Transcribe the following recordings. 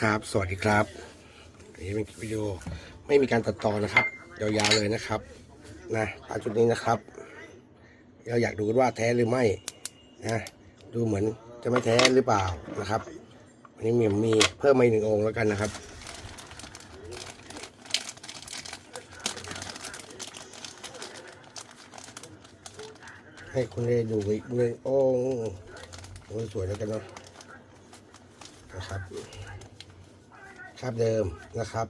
ครับ สวัสดีครับนนี้เป็นคลิปวิดีโอไม่มีการตัดต่อนะครับ ยาวๆเลยนะครับนะตามจุดนี้นะครับ เราอยากดูกันว่าแท้หรือไม่นะดูเหมือนจะไม่แท้หรือเปล่านะครับอันนี้มีมีเพิ่มมาอีกหนึ่งองค์แล้วกันนะครับให้คุณได้ดูอีกหนึ่งองค์สวยแล้วกันเนาะนะครับ ครับเดิมนะครับ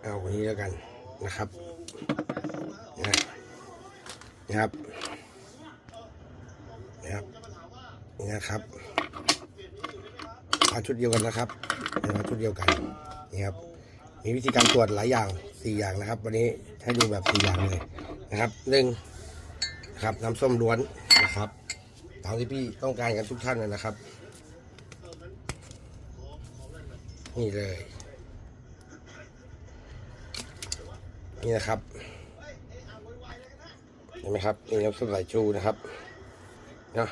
เอาวันนี้แล้วกันนะครับนะนะครับนะครับนี่นะครับเอาชุดเดียวกันนะครับเอาชุดเดียวกันนี่ครับมีวิธีการตรวจหลายอย่างสี่อย่างนะครับ วันนี้ให้ดูแบบสี่อย่างเลยนะครับหนึ่งนะครับน้ำส้มล้วนนะครับตามที่พี่ต้องการกันทุกท่านเลยนะครับ นี่เลย นี่นะครับเห็นไหมครับนี่น้ำส้มสายชูนะครับเนาะ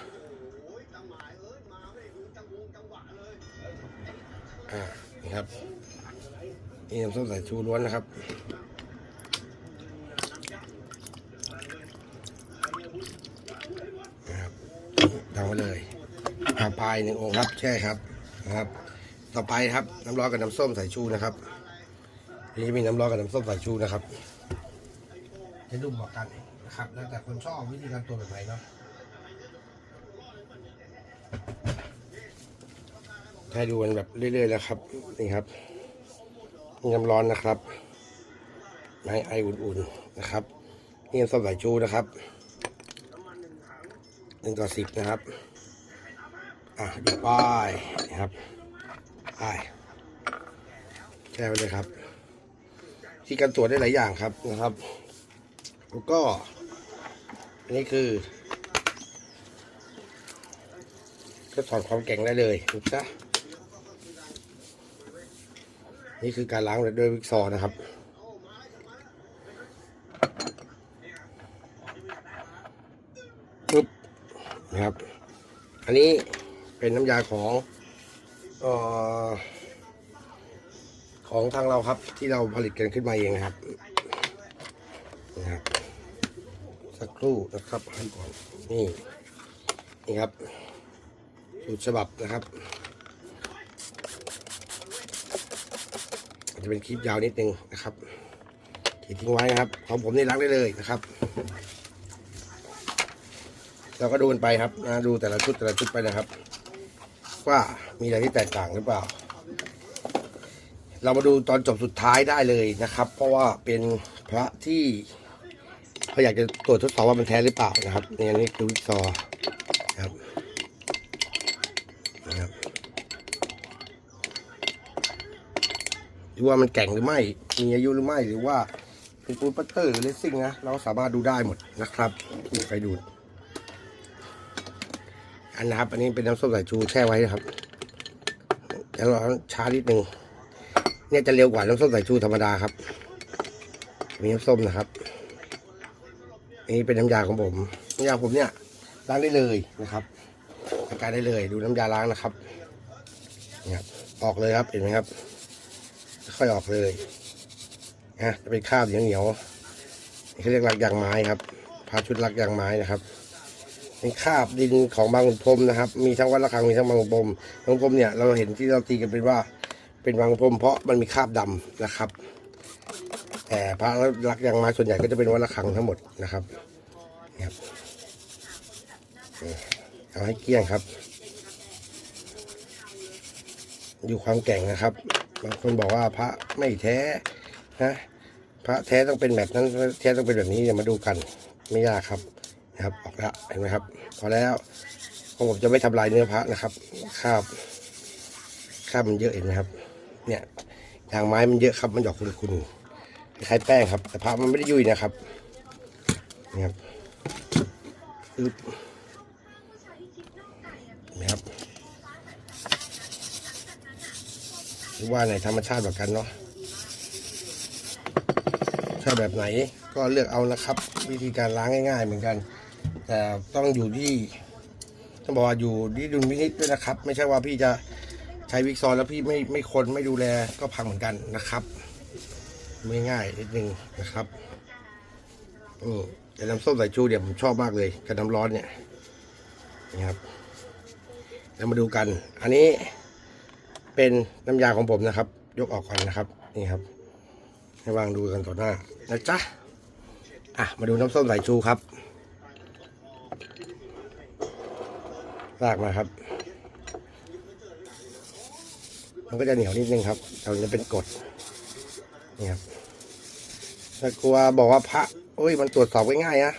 อ่านี่ครับนี่น้ำส้มสายชูล้วนนะครับนะครับทำไว้เลยอาปลายหนึ่งองค์ครับ ใช่ครับนะครับ ต่อไปครับ น้ำร้อนกับน้ำส้มสายชูนะครับนี่จะมีน้ำร้อนกับน้ำส้มสายชูนะครับจะดูบอกกันนะครับ แล้วแต่คนชอบวิธีการตัวแบบไหนเนาะให้ดูกันแบบเรื่อยๆแล้วครับนี่ครับนี่น้ำร้อนนะครับให้ไออุ่นๆนะครับนี่น้ำส้มสายชูนะครับหนึ่งต่อสิบนะครับ อะดูป้ายนะครับ ป้ายแช่ไว้เลยครับ ที่การตรวจได้หลายอย่างครับนะครับ แล้วก็ อันนี้คือ ก็ถอดความแข็งได้เลยถูกปะนี่คือการล้างด้วยวิกซอนะครับปึ๊บนะครับ อันนี้เป็นน้ำยาของ ของทางเราครับที่เราผลิตกันขึ้นมาเองนะครับนะครับ สักครู่นะครับให้ก่อนนี่นี่ครับสูตรฉบับนะครับจะเป็นคลิปยาวนิดนึงนะครับขีทิ้งไว้นะครับของผมนี่ล้างได้เลยนะครับ เราก็ดูกันไปครับนะดูแต่ละชุดแต่ละชุดไปนะครับ ว่ามีอะไรที่แตกต่างหรือเปล่า เรามาดูตอนจบสุดท้ายได้เลยนะครับ เพราะว่าเป็นพระที่เขาอยากจะตรวจทดสอบว่ามันแท้หรือเปล่านะครับเนี่ยนี่คือวิกซอว์นะครับนะครับดูว่ามันแก่งหรือไม่ มีอายุหรือไม่หรือว่าเป็นปูนปัตเตอร์หรือเลสซิ่งนะเราสามารถดูได้หมดนะครับไปดู อันนะครับอันนี้เป็นน้ำส้มสายชูแช่ไว้นะครับเดี๋ยวเราช้านิดนึงเนี่ยจะเร็วกว่าน้ำส้มสายชูธรรมดาครับ มีน้ำส้มนะครับอันนี้เป็นน้ำยาของผมน้ำยาผมเนี่ยล้างได้เลยนะครับจัดการได้เลยดูน้ำยาล้างนะครับนี่ครับออกเลยครับเห็นไหมครับ ค่อยออกเลยนะจะเป็นคราบเหนียวๆนี่เขาเรียกลักยางไม้ครับพาชุดลักยางไม้นะครับ เป็นคาบดินของบางขุนพรมนะครับ มีทั้งวัดระฆังมีทั้งบางขุนพรมบางขุนพรมเนี่ยเราเห็นที่เราตีกันเป็นว่า เป็นบางขุนพรมเพราะมันมีคาบดำนะครับ แต่พระรักยางม้ส่วนใหญ่ก็จะเป็นวัดระฆังทั้งหมดนะครับนี่ครับเอาให้เกลี้ยงครับ อยู่ความแก่งนะครับบางคนบอกว่าพระไม่แท้นะพระแท้ต้องเป็นแบบนั้นแท้ต้องเป็นแบบนี้เดี๋ยวมาดูกัน ไม่ยากครับ นะครับออกแล้วเห็นไหมครับพอแล้วองผมจะไม่ทำลายเนื้อพระนะครับคาบคาบมันเยอะเห็นไหมครับ เนี่ยยางไม้มันเยอะครับมันหยอกคุณคุณคล้ายแป้งครับ แต่พระมันไม่ได้ยุ่ยนะครับนี่ครับอึบนะครับหรือว่าไหนธรรมชาติแบบกันเนาะชอบแบบไหนก็เลือกเอานะครับ วิธีการล้างง่าย ๆ เหมือนกัน แต่ต้องอยู่ที่ต้องบอกว่าอยู่ที่ดุลพินิจด้วยนะครับ ไม่ใช่ว่าพี่จะใช้วิกซอนแล้วพี่ไม่ไม่คนไม่ดูแลก็พังเหมือนกันนะครับ ไม่ง่ายนิดนึงนะครับอืมแต่น้ำส้มสายชูเดี๋ยวผมชอบมากเลยกับน้ำร้อนเนี่ยนี่ครับเรามาดูกัน อันนี้เป็นน้ำยาของผมนะครับ ยกออกก่อนนะครับ นี่ครับ ให้วางดูกันต่อหน้านะจ๊ะอะมาดูน้ำส้มสายชูครับ ลากมาครับ มันก็จะเหนียวนิดนึงครับเราจะเป็นกดนี่ครับถ้ากลัวบอกว่าพระโอ้ยมันตรวจสอบง่ายๆนะ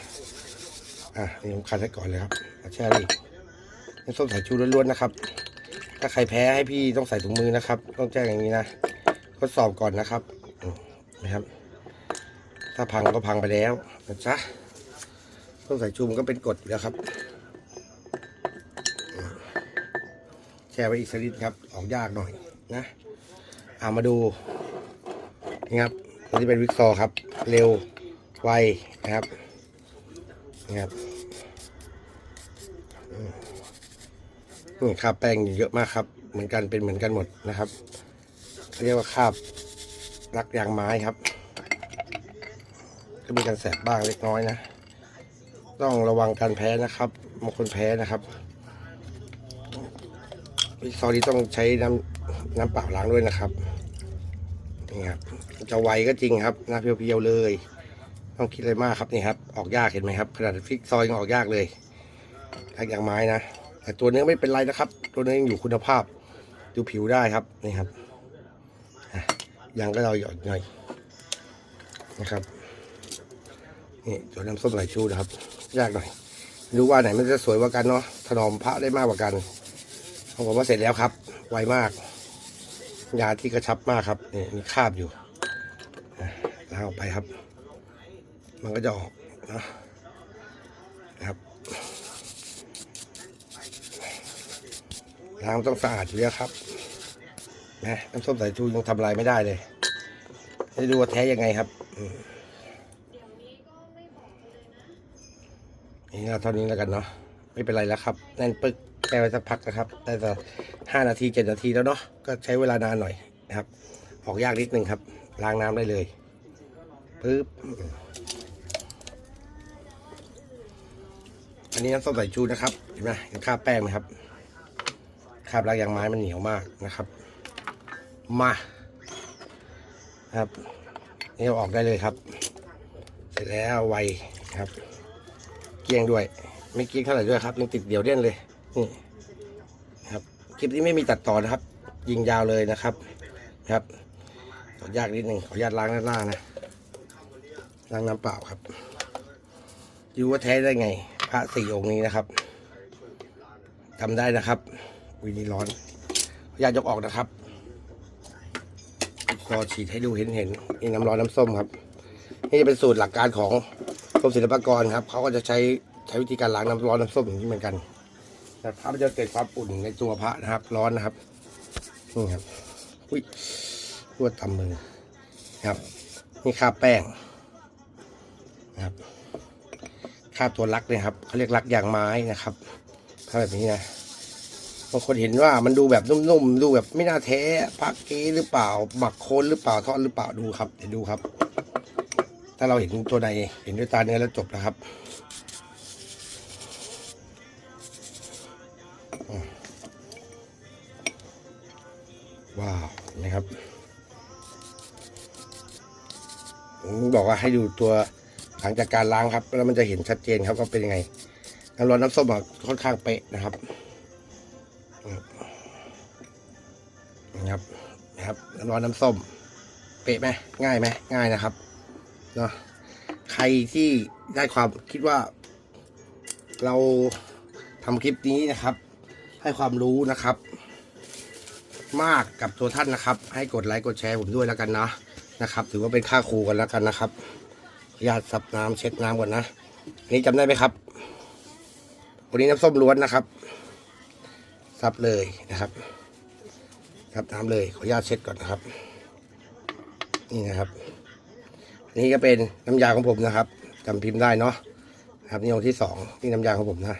อะนี่ผมคัดให้ก่อนเลยครับเอาแช่ดิน้ำส้มสายชูล้วนๆนะครับ ถ้าใครแพ้ให้พี่ต้องใส่ถุงมือนะครับ ต้องแจ้งอย่างนี้นะทดสอบก่อนนะครับนะครับ ถ้าพังก็พังไปแล้วนะจ๊ะส้มสายชูมันก็เป็นกดอยู่แล้วครับ ช่ไว้อีกสักนิดครับ ออกยากหน่อยนะเอามาดูนี่ครับอันนี้เป็นวิกซอครับ เร็วไวนะครับนี่ครับนี่คาบแป้งเยอะมากครับ เหมือนกันเป็นเหมือนกันหมดนะครับ เรียกว่าคาบรักยางไม้ครับก็มีการแสบบ้างเล็กน้อยนะ ต้องระวังการแพ้นะครับบางคนแพ้นะครับ วิกซอนี้ต้องใช้น้ำน้ำเปล่าล้างด้วยนะครับนี่ครับจะไวก็จริงครับหน้าเพียวๆเลย ต้องคิดอะไรมากครับนี่ครับ ออกยากเห็นไหมครับขนาดฟิกซอยยังออกยากเลยทักอย่างไม้นะแต่ตัวเนื้อไม่เป็นไรนะครับ ตัวเนื้อยังอยู่คุณภาพ ดูผิวได้ครับนี่ครับยังก็เราหยอดหน่อยนะครับนี่ตัวน้ำส้มไหลชูนะครับ ยากหน่อยรู้ว่าไหนมันจะสวยกว่ากันเนาะถนอมพระได้มากกว่ากัน ของผมว่าเสร็จแล้วครับ ไวมาก ยาที่กระชับมากครับนี่มีคาบอยู่อะล้างออกไปครับ มันก็จะออกนะครับล้างต้องสะอาดอยู่แล้วครับนะน้ำส้มสายชูยังทำอะไรไม่ได้เลยให้ดูว่าแท้ยังไงครับอืมนี่ก็เท่านี้แล้วกันเนาะไม่เป็นไรแล้วครับ แน่นปึ๊ก แค่ไว้สักพักนะครับได้แต่ห้านาทีเจ็ดนาทีแล้วเนาะก็ใช้เวลานานหน่อยนะครับ ออกยากนิดนึงครับ ล้างน้ำได้เลยปึ๊บอันนี้น้ำส้มสายชูนะครับเห็นไหมเห็นคาบแป้งไหมครับคาบรากยางไม้มันเหนียวมากนะครับ มาครับนี่เอาออกได้เลยครับ เสร็จแล้วไวครับ เกี้ยงด้วย ไม่เกี้ยงเท่าไหร่ด้วยครับยังติดเดี่ยวเด่นเลย นี่ครับคลิปนี้ไม่มีตัดต่อนะครับ ยิงยาวเลยนะครับครับขออนุญาตนิดหนึ่งขออนุญาตล้างด้านล่างนะล้างน้ำเปล่าครับดูว่าแท้ได้ไง พระสี่องค์นี้นะครับทำได้นะครับวินีร้อนขออนุญาตยกออกนะครับพอฉีดให้ดูเห็นเห็นนี่น้ำร้อนน้ำส้มครับ นี่จะเป็นสูตรหลักการของกรมศิลปากรครับเขาก็จะใช้ใช้วิธีการล้างน้ำร้อนน้ำส้มอย่างนี้เหมือนกัน แต่พระมันจะเกิดความอุ่นในตัวพระนะครับ ร้อนนะครับนี่ครับอุ้ยรวดตำมือครับนี่คราบแป้งนะครับคราบตัวลักเนี่ยครับเขาเรียกลักอย่างไม้นะครับถ้าแบบนี้นะบางคนเห็นว่ามันดูแบบนุ่มๆ ดูแบบไม่น่าแท้พักเก้หรือเปล่า หมักโคนหรือเปล่าทอดหรือเปล่าดูครับเดี๋ยวดูครับ ถ้าเราเห็นตัวในเห็นด้วยตาเนื้อแล้วจบนะครับ ให้ดูตัวหลังจากการล้างครับ แล้วมันจะเห็นชัดเจนครับว่าเป็นยังไงน้ำร้อนน้ำส้มอะค่อนข้างเป๊ะนะครับนะครับนะครับน้ำร้อนน้ำส้ม เป๊ะไหมง่ายไหมง่ายนะครับเนาะใครที่ได้ความคิดว่า เราทำคลิปนี้นะครับ ให้ความรู้นะครับ มากกับตัวท่านนะครับ ให้กดไลค์กดแชร์ผมด้วยแล้วกันนะ นะครับ ถือว่าเป็นค่าครูกันแล้วกันนะครับญาตซับน้ำเช็ดน้ำก่อนนะอันนี้จำได้ไหมครับ วันนี้น้ำส้มล้วนนะครับซับเลยนะครับซับน้ำเลยขออนุญาตเช็ดก่อนนะครับ นี่นะครับนี่ก็เป็นน้ำยาของผมนะครับจำพิมพ์ได้เนาะครับนี่องค์ที่สองนี่น้ำยาของผมนะ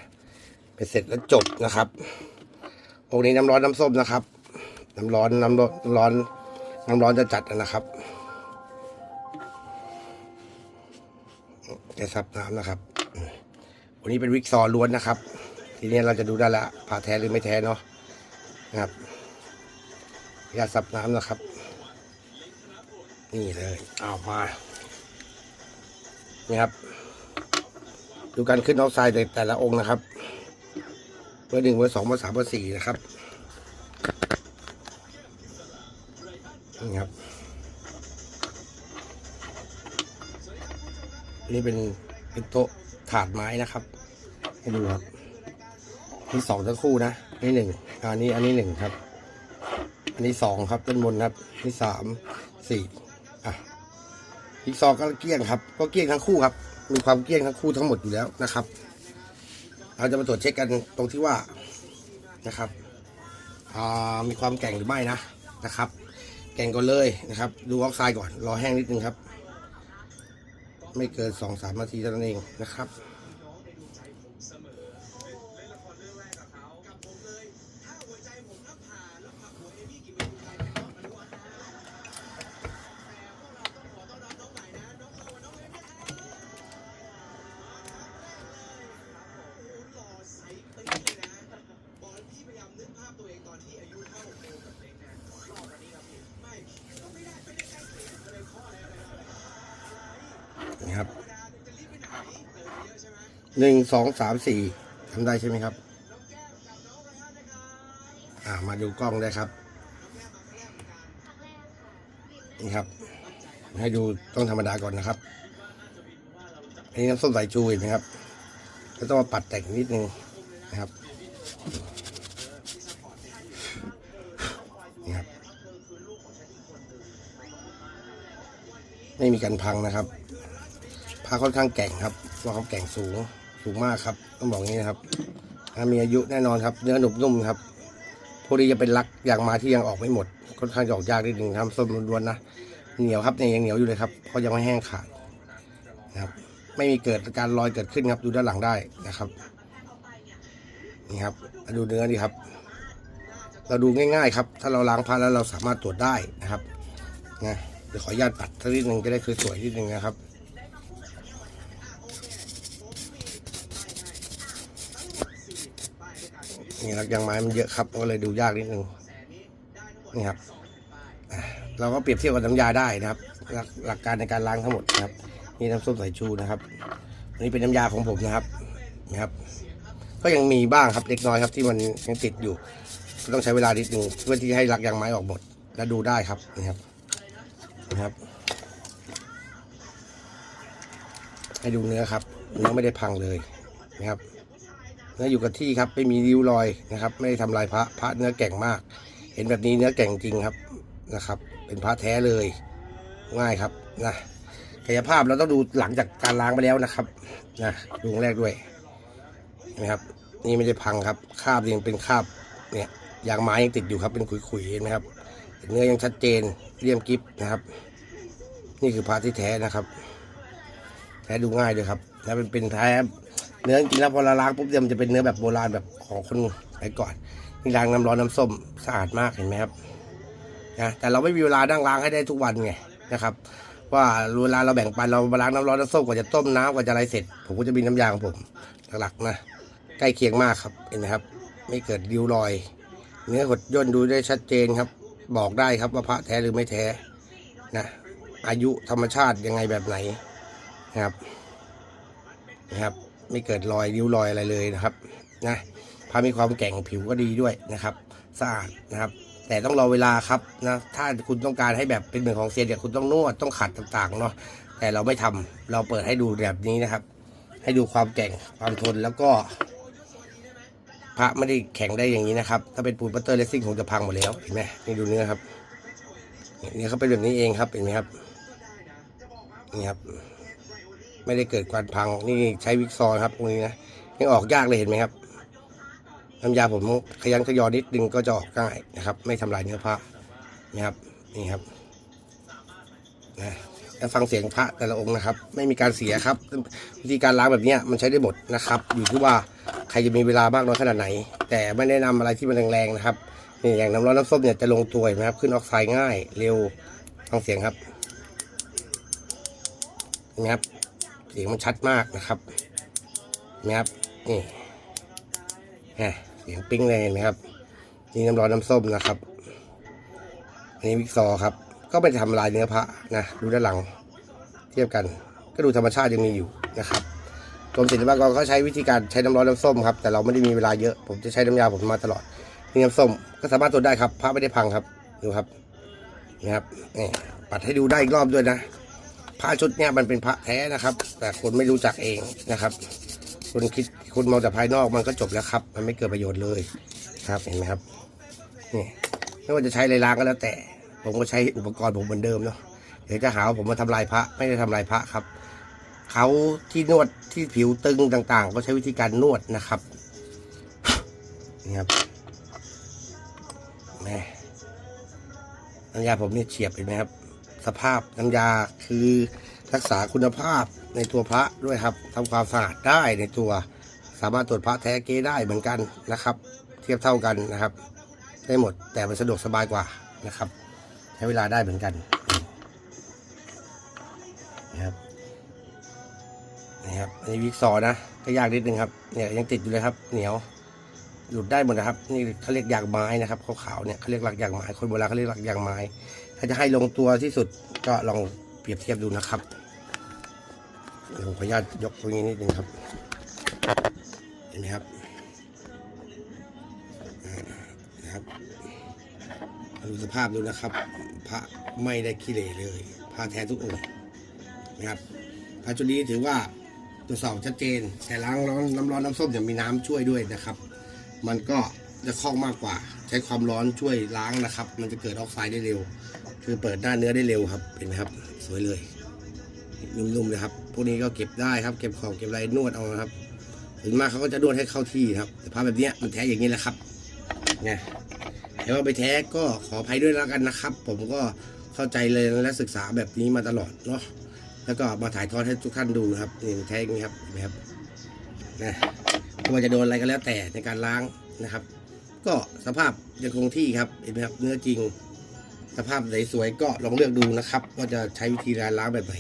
เป็นเสร็จแล้วจบนะครับองค์นี้น้ำร้อนน้ำส้มนะครับ น้ำร้อนน้ำร้อนน้ำร้อนน้ำร้อนจะจัดนะครับ จะซับน้ำนะครับ วันนี้เป็นวิกซอล้วนนะครับ ทีนี้เราจะดูได้ละผ่าแท้หรือไม่แท้เนาะนะครับยาซับน้ำนะครับ นี่เลยเอามานี่ครับ ดูการขึ้นออกไซด์แต่ละองค์นะครับเบอร์หนึ่งเบอร์สองเบอร์สามเบอร์สี่นะครับ นี่ครับ นี่เป็นเป็นโต๊ะถาดไม้นะครับให้ดูครับนี่สองทั้งคู่นะนี่หนึ่งอันนี้อันนี้หนึ่งครับ อันนี้สองครับต้นบนครับนี่สามสี่อะอีกสองก็เกี้ยงครับก็เกี้ยงทั้งคู่ครับ มีความเกี้ยงทั้งคู่ทั้งหมดอยู่แล้วนะครับ เราจะมาตรวจเช็คกันตรงที่ว่านะครับอ่ามีความแก่งหรือไม่นะนะครับ แก่งก่อนเลยนะครับ ดูออกไซด์ก่อนรอแห้งนิดนึงครับ ไม่เกินสองสามนาทีเท่านั้นเองนะครับ หนึ่งสองสามสี่ทำได้ใช่ไหมครับ อ่ามาดูกล้องได้ครับ นี่ครับ ให้ดูต้องธรรมดาก่อนนะครับอันนี้น้ำส้มสายชูเห็นไหมครับแล้วต้องมาปัดแต่งนิดนึงนะครับนี่ครับ ไม่มีการพังนะครับผ้าค่อนข้างแก่งครับว่าเขาแก่งสูง สูงมากครับ ต้องบอกอย่างนี้นะครับถ้ามีอายุแน่นอนครับ เนื้อหนุบนุ่มครับพวกนี้จะเป็นลักอย่างมาที่ยังออกไม่หมด ค่อนข้างจะออกยากนิดนึงทำส้มล้วนๆนะ เหนียวครับเนี่ยยังเหนียวอยู่เลยครับเพรายังไม่แห้งขาดนะครับ ไม่มีเกิดการลอยเกิดขึ้นครับดูด้านหลังได้นะครับนี่ครับมาดูเนื้อดีครับ เราดูง่าย ๆ ครับ ถ้าเราล้างผ้าแล้วเราสามารถตรวจได้นะครับนะเดี๋ยวขออนุญาตปัดสักนิดนึงจะได้คือสวยนิดนึงนะครับ นี่ครับยางไม้มันเยอะครับก็เลยดูยากนิดนึงนี่ครับเราก็เปรียบเทียบกับน้ำยาได้นะครับหลักหลักการในการล้างทั้งหมดนะครับ นี่น้ำส้มสายชูนะครับอันนี้เป็นน้ำยาของผมนะครับนะครับ ก็ยังมีบ้างครับเล็กน้อยครับที่มันยังติดอยู่ก็ต้องใช้เวลานิดนึงเพื่อที่ให้ลักยางไม้ออกหมดแล้วดูได้ครับนี่ครับนะครับ ให้ดูเนื้อครับเนื้อไม่ได้พังเลยนะครับ นื้ออยู่กับที่ครับไม่มีริ้วรอยนะครับ ไม่ได้ทำลายพระพระเนื้อแก่งมาก เห็นแบบนี้เนื้อแก่งจริงครับนะครับ เป็นพระแท้เลยง่ายครับนะกายภาพเราต้องดูหลังจากการล้างไปแล้วนะครับนะดูงแรกด้วยเห็นไหมครับ นี่ไม่ได้พังครับคราบยังเป็นคราบเนี่ยยางไม้ยังติดอยู่ครับเป็นขุยๆเห็นไหมครับเนื้อยังชัดเจนเรียมกริบนะครับ นี่คือพระที่แท้นะครับ แท้ดูง่ายด้วยครับแล้วเป็นเป็นแท้ เนื้อจริงๆแล้วพอเราล้างปุ๊บเนี่ยวมันจะเป็นเนื้อแบบโบราณแบบของคนสมัยก่อนนี่ล้างน้ำร้อนน้ำส้มสะอาดมากเห็นไหมครับนะแต่เราไม่มีเวลานั่งล้างให้ได้ทุกวันไงนะครับ ว่าเวลาเราแบ่งปันเรามาล้างน้ำร้อนน้ำส้มกว่าจะต้มน้ำกว่าจะอะไรเสร็จ ผมก็จะมีน้ำยาของผมหลักๆนะใกล้เคียงมากครับเห็นไหมครับ ไม่เกิดริ้วรอย เนื้อหดย่นดูได้ชัดเจนครับ บอกได้ครับว่าพระแท้หรือไม่แท้นะอายุธรรมชาติยังไงแบบไหนนะครับนะครับ ไม่เกิดรอยริ้วรอยอะไรเลยนะครับนะพามีความแก่งผิวก็ดีด้วยนะครับสะอาดนะครับ แต่ต้องรอเวลาครับนะถ้าคุณต้องการให้แบบเป็นเหมือนของเซียนเนี่ยคุณต้องนวดต้องขัดต่างๆเนาะแต่เราไม่ทำเราเปิดให้ดูแบบนี้นะครับ ให้ดูความแก่งความทนแล้วก็ พระไม่ได้แข็งได้อย่างนี้นะครับ ถ้าเป็นปูนปัตเตอร์เลสซิ่งคงจะพังหมดแล้วเห็นไหมนี่ดูเนื้อครับนี่เขาเป็นแบบนี้เองครับเห็นไหมครับนี่ครับ ไม่ได้เกิดการพังนี่ใช้วิกซอร์ครับตรงนี้นะยังออกยากเลยเห็นไหมครับน้ำยาผมขยันขยอนิดนึงก็จะออกง่ายนะครับ ไม่ทำลายเนื้อพระนะครับนี่ครับนะแล้วฟังเสียงพระแต่ละองค์นะครับ ไม่มีการเสียครับ วิธีการล้างแบบนี้มันใช้ได้หมดนะครับ อยู่ที่ว่าใครจะมีเวลาบ้างน้อยขนาดไหน แต่ไม่แนะนำอะไรที่มันแรงๆนะครับนี่อย่างน้ำร้อนน้ำส้มเนี่ยจะลงตัวนไหมครับ ขึ้นออกไซด์ง่ายเร็วฟังเสียงครับนไหมครับ เสียงมันชัดมากนะครับเห็นไหมครับนี่แหมเสียงปิ้งเลยนไหมครับ นี่น้ำร้อนน้ำส้มนะครับ อันนี้วิกซอครับ ก็ไปทำลายเนื้อพระนะดูด้านหลัง เทียบกัน ก็ดูธรรมชาติยังมีอยู่นะครับกรมศิลปากรเขาใช้วิธีการใช้น้ำร้อนน้ำส้มครับ แต่เราไม่ได้มีเวลาเยอะ ผมจะใช้น้ำยาผมมาตลอดนี่น้ำส้มก็สามารถตรวจได้ครับ พระไม่ได้พังครับ ดูครับนี่ครับนี่ปัดให้ดูได้อีกรอบด้วยนะ พระชุดเนี้ยมันเป็นพระแท้นะครับ แต่คนไม่รู้จักเองนะครับคนคิดคนมองแต่ภายนอกมันก็จบแล้วครับ มันไม่เกิดประโยชน์เลยครับเห็นไหมครับนี่ไม่ว่าจะใช้อะไรล้างก็แล้วแต่ ผมก็ใช้อุปกรณ์ผมเหมือนเดิมเนาะเดี๋ยวจะหาว่าผมมาทำลายพระไม่ได้ทำลายพระครับเขาที่นวดที่ผิวตึงต่าง ๆ ก็ใช้วิธีการนวดนะครับนี่ครับแม่น้ำยาผมเนี่ยเฉียบเห็นไหมครับ สภาพน้ำยาคือรักษาคุณภาพในตัวพระด้วยครับทำความสะอาดได้ในตัว สามารถตรวจพระแท้เก๊ได้เหมือนกันนะครับ เทียบเท่ากันนะครับ ได้หมดแต่มันสะดวกสบายกว่านะครับ ใช้เวลาได้เหมือนกันนะครับนี่ครับอันนี้วิกซอนะก็ยากนิดนึงครับเนี่ยยังติดอยู่เลยครับ เหนียวหลุดได้หมดนะครับ นี่เขาเรียกยางไม้นะครับขาวๆเนี่ยเขาเรียกหลักยางไม้คนโบราณเขาเรียกหลักยางไม้ ถ้าจะให้ลงตัวที่สุดก็ลองเปรียบเทียบดูนะครับเดี๋ยวผมขออนุญาตยกตรงนี้นิดนึงครับ เห็นไหมครับนะครับดูสภาพดูนะครับ พระไม่ได้ขี้เหร่เลยพระแท้ทุกองค์นะครับพาจุลีถือว่าตรวสอบชัดเจนแต่ล้างร้อนน้ำร้อนน้ำส้มจะมีน้ำช่วยด้วยนะครับ มันก็ จะคล่องมากกว่า ใช้ความร้อนช่วยล้างนะครับ มันจะเกิดออกไซด์ได้เร็ว คือเปิดหน้าเนื้อได้เร็วครับเห็นไหมครับ สวยเลยนุ่มๆเลยครับพวกนี้ก็เก็บได้ครับ เก็บของเก็บอะไรนวดเอาครับถึงมากเขาก็จะนวดให้เข้าที่ครับ แต่พาแบบนี้มันแท้อย่างนี้แหละครับเนี่ยแต่ว่าไปแท้ก็ขออภัยด้วยแล้วกันนะครับ ผมก็เข้าใจเลยและศึกษาแบบนี้มาตลอดเนาะแล้วก็มาถ่ายทอดให้ทุกท่านดูนะครับนี่แท้อย่างนี้ครับเห็นไหมครับนะไม่ว่าจะโดนอะไรก็แล้วแต่ในการล้างนะครับ ก็สภาพยังคงที่ครับเห็นไหมครับเนื้อจริง สภาพไหนสวยก็ลองเลือกดูนะครับ ว่าจะใช้วิธีการล้างแบบไหน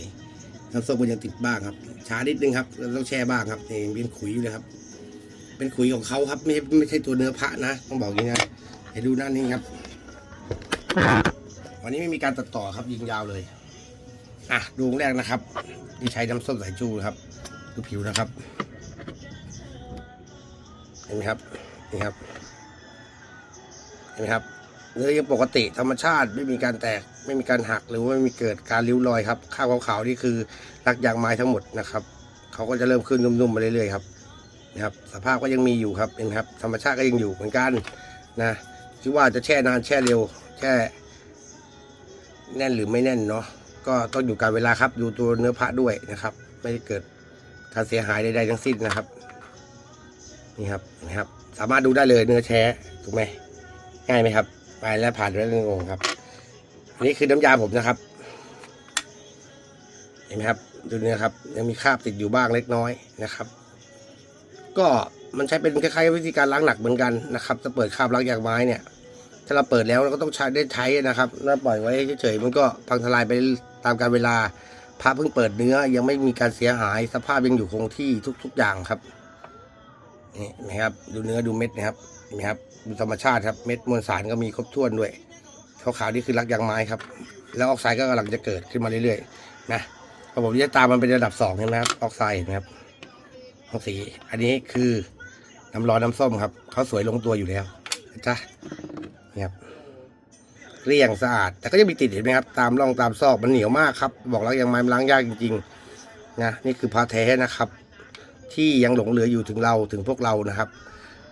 น้ำส้มมันยังติดบ้างครับ ช้านิดนึงครับเราต้องแช่บ้างครับนี่เป็นขุยอยู่เลยครับ เป็นขุยของเขาครับ ไม่ใช่ไม่ใช่ตัวเนื้อพระนะต้องบอกอย่างนี้นะให้ดูหน้านี้ครับ วันนี้ไม่มีการตัดต่อครับยิงยาวเลยอะดูแรกนะครับที่ใช้น้ำส้มสายชูครับดูผิวนะครับเห็นไหมครับนี่ครับ ห็นไหมครับ เนื้อยังปกติธรรมชาติไม่มีการแตกไม่มีการหักหรือว่าไม่มีเกิดการริ้วรอยครับข้าวขาวๆนี่คือรักยางไม้ทั้งหมดนะครับเขาก็จะเริ่มขึ้นนุ่มๆมาเรื่อยๆครับนะครับสภาพก็ยังมีอยู่ครับเห็นครับ ธรรมชาติก็ยังอยู่เหมือนกันนะที่ว่าจะแช่นานแช่เร็วแช่แน่นหรือไม่แน่นเนาะก็ต้องอยู่การเวลาครับดูตัวเนื้อพระด้วยนะครับ ไม่ได้เกิดการเสียหายใดๆทั้งสิ้นนะครับ นี่ครับนะครับ สามารถดูได้เลยเนื้อแท้ถูกไหม ง่ายไหมครับ ไปแล้วผ่านแล้วงงครับอันนี้คือน้ำยาผมนะครับ เห็นไหมครับ ดูเนื้อครับ ยังมีคราบติดอยู่บ้างเล็กน้อยนะครับ ก็มันใช้เป็นคล้ายๆวิธีการล้างหนักเหมือนกันนะครับจะเปิดคราบล้างยางไม้เนี่ย ถ้าเราเปิดแล้วเราก็ต้องใช้ได้ใช้นะครับถ้าปล่อยไว้เฉยๆมันก็พังทลายไปตามกาลเวลาพระเพิ่งเปิดเนื้อยังไม่มีการเสียหายสภาพยังอยู่คงที่ทุก ๆ อย่างครับ นี่นะครับ ดูเนื้อดูเม็ดนะครับนไหมครับดูธรรมชาติครับเม็ดมวลสารก็มีครบถ้วนด้วยขาวๆนี่คือรักยางไม้ครับ แล้วออกไซด์ก็กำลังจะเกิดขึ้นมาเรื่อยๆนะพอผมจะตามมันเป็นระดับสองใช่ไหมครับออกไซด์นไหมครับออกสี อันนี้คือน้ำร้อนน้ำส้มครับเขาสวยลงตัวอยู่แล้วจ๊ะนี่ครับเรียงสะอาด แต่ก็ยังมีติดเห็นไหมครับ ตามร่องตามซอกมันเหนียวมากครับ บอกแล้วยังไม้มันล้างยากจริงๆนะนี่คือพระแท้นะครับ ที่ยังหลงเหลืออยู่ถึงเราถึงพวกเรานะครับ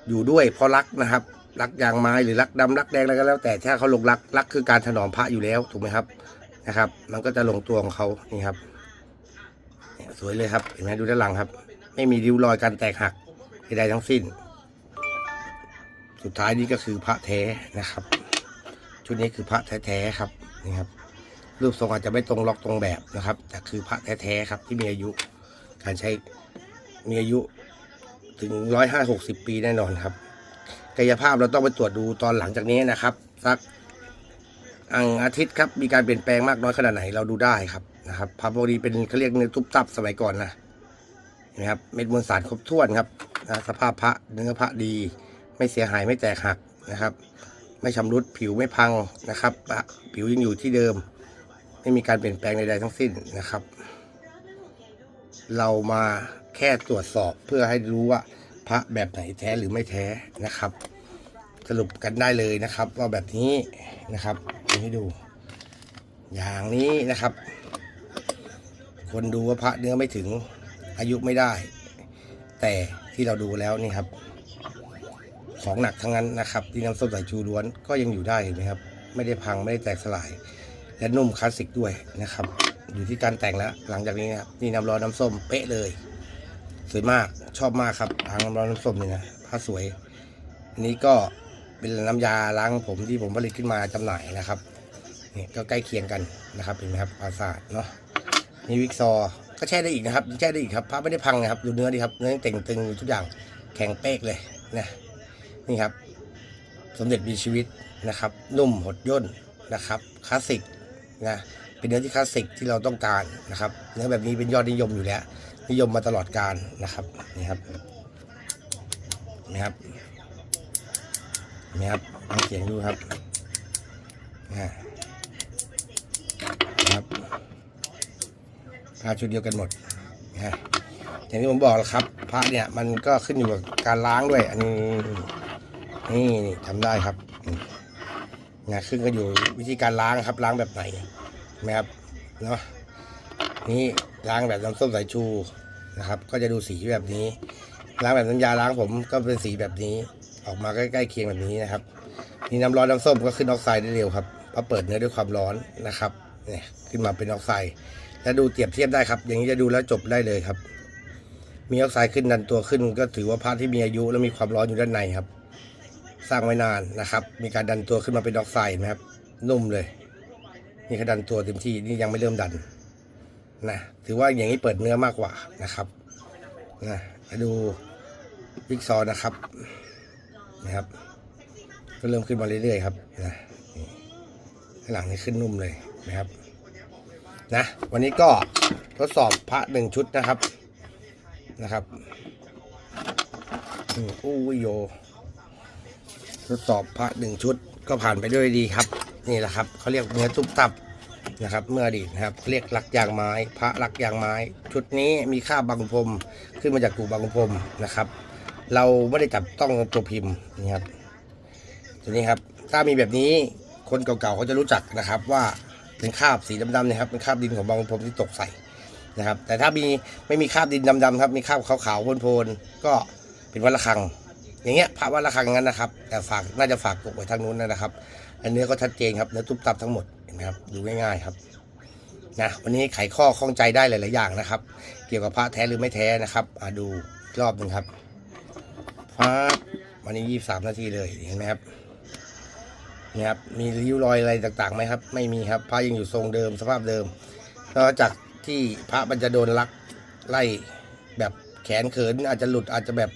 อยู่ด้วยเพราะรักนะครับ รักยางไม้หรือรักดำรักแดงอะไรก็แล้ว แต่ถ้าเขาหลงรักรักคือการถนอมพระอยู่แล้วถูกไหมครับนะครับ มันก็จะลงตัวของเขานี่ครับสวยเลยครับเห็นไหมดูด้านหลังครับ ไม่มีริ้วรอยการแตกหักใดๆทั้งสิ้น สุดท้ายนี่ก็คือพระแท้นะครับ ชุดนี้คือพระแท้ๆครับนี่ครับรูปทรงอาจจะไม่ตรงล็อกตรงแบบนะครับ แต่คือพระแท้ๆครับที่มีอายุการใช้ มีอายุถึงร้อยห้าหกสิบปีแน่นอนครับ กายภาพเราต้องไปตรวจดูตอนหลังจากนี้นะครับ สักอังอาทิตย์ครับมีการเปลี่ยนแปลงมากน้อยขนาดไหนเราดูได้ครับนะครับพระพวกนี้เป็นเขาเรียกเนื้อทุบตับสมัยก่อนนะนะครับเม็ดมวลสารครบถ้วนครับนะสภาพพระเนื้อพระดี ไม่เสียหายไม่แตกหักนะครับ ไม่ชำรุดผิวไม่พังนะครับผิวยังอยู่ที่เดิม ไม่มีการเปลี่ยนแปลงใดๆทั้งสิ้นนะครับ เรามา แค่ตรวจสอบเพื่อให้รู้ว่าพระแบบไหนแท้หรือไม่แท้นะครับ สรุปกันได้เลยนะครับว่าแบบนี้นะครับให้ดู อย่างนี้นะครับ คนดูว่าพระเนื้อไม่ถึงอายุไม่ได้ แต่ที่เราดูแล้วนี่ครับของหนักทั้งนั้นนะครับที่น้ำส้มสายชูล้วนก็ยังอยู่ได้เห็นไหมครับ ไม่ได้พังไม่ได้แตกสลาย และนุ่มคลาสสิกด้วยนะครับ อยู่ที่การแต่งแล้วหลังจากนี้นะครับนี่น้ำร้อนน้ำส้มเป๊ะเลย สวยมากชอบมากครับทางน้ำร้อนน้ำส้มนี่นะผ้าสวย อันนี้ก็เป็นน้ำยาล้างผมที่ผมผลิตขึ้นมาจำหน่ายนะครับนี่ก็ใกล้เคียงกันนะครับเห็นไหมครับปราสาทเนาะนี่วิกซอร์ก็แช่ได้อีกนะครับแช่ได้อีกครับผ้าไม่ได้พังนะครับดูเนื้อดีครับเนื้อเต่งตึงทุกอย่างแข็งเป๊กเลยนะนี่ครับ สมเด็จมีชีวิตนะครับ นุ่มหดย่นนะครับคลาสสิกนะเป็นเนื้อที่คลาสสิกที่เราต้องการนะครับเนื้อแบบนี้เป็นยอดนิยมอยู่แล้ว นิยมมาตลอดการนะครับนี่ครับนี่ครับนี่ครับฟังเสียงดูครับนะครับพาชุดเดียวกันหมดนะอย่างที่ผมบอกแล้วครับพระเนี่ยมันก็ขึ้นอยู่กับการล้างด้วย อันนี้นี่ทำได้ครับนะขึ้นก็อยู่วิธีการล้างครับล้างแบบไหนนะครับเนาะ นี่ล้างแบบน้ำส้มสายชูนะครับ ก็จะดูสีแบบนี้ ล้างแบบน้ำยาล้างผมก็เป็นสีแบบนี้ ออกมาใกล้ๆเคียงแบบนี้นะครับนี่น้ำร้อนน้ำส้มก็ขึ้นออกไซด์ได้เร็วครับเพราะเปิดเนื้อด้วยความร้อนนะครับเนี่ยขึ้นมาเป็นออกไซด์แล้วดูเปรียบเทียบได้ครับ อย่างนี้จะดูแล้วจบได้เลยครับ มีออกไซด์ขึ้นดันตัวขึ้น ก็ถือว่าพระที่มีอายุและมีความร้อนอยู่ด้านในครับ สร้างไว้นานนะครับ มีการดันตัวขึ้นมาเป็นออกไซด์นะครับ นุ่มเลย นี่เขาดันตัวเต็มที่นี่ยังไม่เริ่มดัน นะถือว่าอย่างนี้เปิดเนื้อมากกว่านะครับนะมาดูวิกซอนะครับนะครับ ก็เริ่มขึ้นมาเรื่อยๆครับนะหลังนี้ขึ้นนุ่มเลยนะครับนะวันนี้ก็ทดสอบพระหนึ่งชุดนะครับนะครับอู้โยทดสอบพระหนึ่งชุดก็ผ่านไปด้วยดีครับ นี่แหละครับเขาเรียกเนื้อตุ๊บตับ นะครับ เมื่ออดีตนะครับ เรียกลักยางไม้ พระลักยางไม้ ชุดนี้มีค่าบางพรมขึ้นมาจากกูบางพรมนะครับ เราไม่ได้จับต้องตัวพิมพ์นี่ครับตัวนี้ครับถ้ามีแบบนี้คนเก่าๆเขาจะรู้จักนะครับ ว่าเป็นคราบสีดำๆนะครับเป็นคราบดินของบางพรมที่ตกใส่นะครับ แต่ถ้ามีไม่มีคราบดินดำๆครับมีคราบขาวๆโพลนๆก็เป็นวัดระฆังอย่างเงี้ยพระวัดระฆังงั้นนะครับ แต่ฝากน่าจะฝากปกไว้ทางนู้นนะครับ อันเนื้อก็ชัดเจนครับเนื้อตุ๊บตับทั้งหมด เห็นไหมครับดูง่ายๆครับนะวันนี้ไขข้อข้องใจได้หลาย ๆ อย่างนะครับ เกี่ยวกับพระแท้หรือไม่แท้นะครับอ่าดูรอบหนึ่งครับพระวันนี้ยี่สามนาทีเลยเห็นไหมครับนี่ครับมีริ้วรอยอะไรต่างๆไหมครับ ไม่มีครับพระยังอยู่ทรงเดิมสภาพเดิมนอกจากที่พระมันจะโดนลักไล่แบบแขนเขินอาจจะหลุดอาจจะแบบ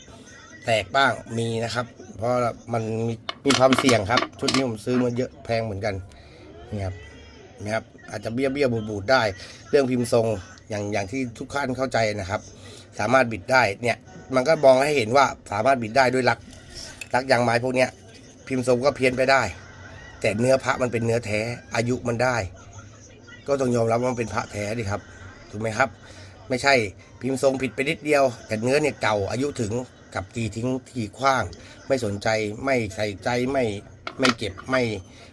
แตกบ้างมีนะครับ เพราะมันมีมีความเสี่ยงครับ ชุดนี้ผมซื้อมาเยอะแพงเหมือนกัน นี่ครับนะครับอาจจะเบี้ยวเบี้ยวบูดบูดได้ เรื่องพิมพ์ทรงอย่างอย่างที่ทุกท่านเข้าใจนะครับ สามารถบิดได้เนี่ยมันก็มองให้เห็นว่าสามารถบิดได้ด้วยลักลักยางไม้พวกเนี้ย พิมพ์ทรงก็เพี้ยนไปได้ แต่เนื้อพระมันเป็นเนื้อแท้อายุมันได้ ก็ต้องยอมรับว่ามันเป็นพระแท้ดิครับถูกไหมครับ ไม่ใช่พิมพ์ทรงผิดไปนิดเดียว แต่เนื้อเนี่ยเก่าอายุถึงกับตีทิ้งทีขว้าง ไม่สนใจไม่ใส่ใจไม่ ไม่เก็บไม่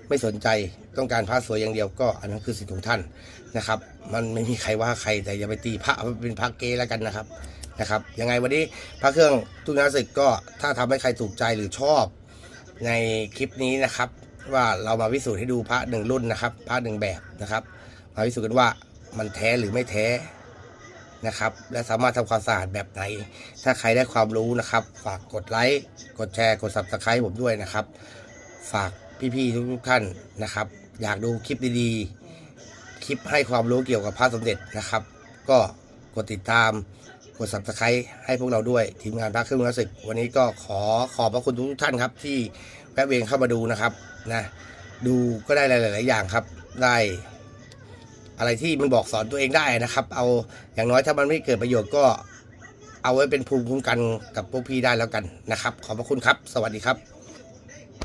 ไม่สนใจต้องการพระสวยอย่างเดียวก็ อันนั้นคือสิทธิของท่านนะครับ มันไม่มีใครว่าใครแต่อย่าไปตีพระเป็นพระเกแล้วกันนะครับนะครับยังไงวันนี้พระเครื่องทุนนาศึกก็ถ้าทำให้ใครถูกใจหรือชอบในคลิปนี้นะครับ ว่าเรามาพิสูจน์ให้ดูพระหนึ่งรุ่นนะครับ พระหนึ่งแบบนะครับ มาพิสูจน์กันว่ามันแท้หรือไม่แท้นะครับ และสามารถทำความสะอาดแบบไหน ถ้าใครได้ความรู้นะครับ ฝากกดไลค์กดแชร์กด subscribe ผมด้วยนะครับ ฝากพี่ๆทุกๆท่านนะครับ อยากดูคลิปดีๆ คลิปให้ความรู้เกี่ยวกับพระสมเด็จนะครับ ก็กดติดตามกด subscribe ให้พวกเราด้วย ทีมงานพักเครื่องมือศึก วันนี้ก็ขอขอบพระคุณทุกท่านครับ ที่แวะเวียนเข้ามาดูนะครับนะดูก็ได้หลาย ๆ อย่างครับ ได้ อะไรที่มันบอกสอนตัวเองได้นะครับ เอาอย่างน้อยถ้ามันไม่เกิดประโยชน์ก็เอาไว้เป็นภูมิคุ้มกันกับพวกพี่ได้แล้วกันนะครับ ขอบพระคุณครับ สวัสดีครับ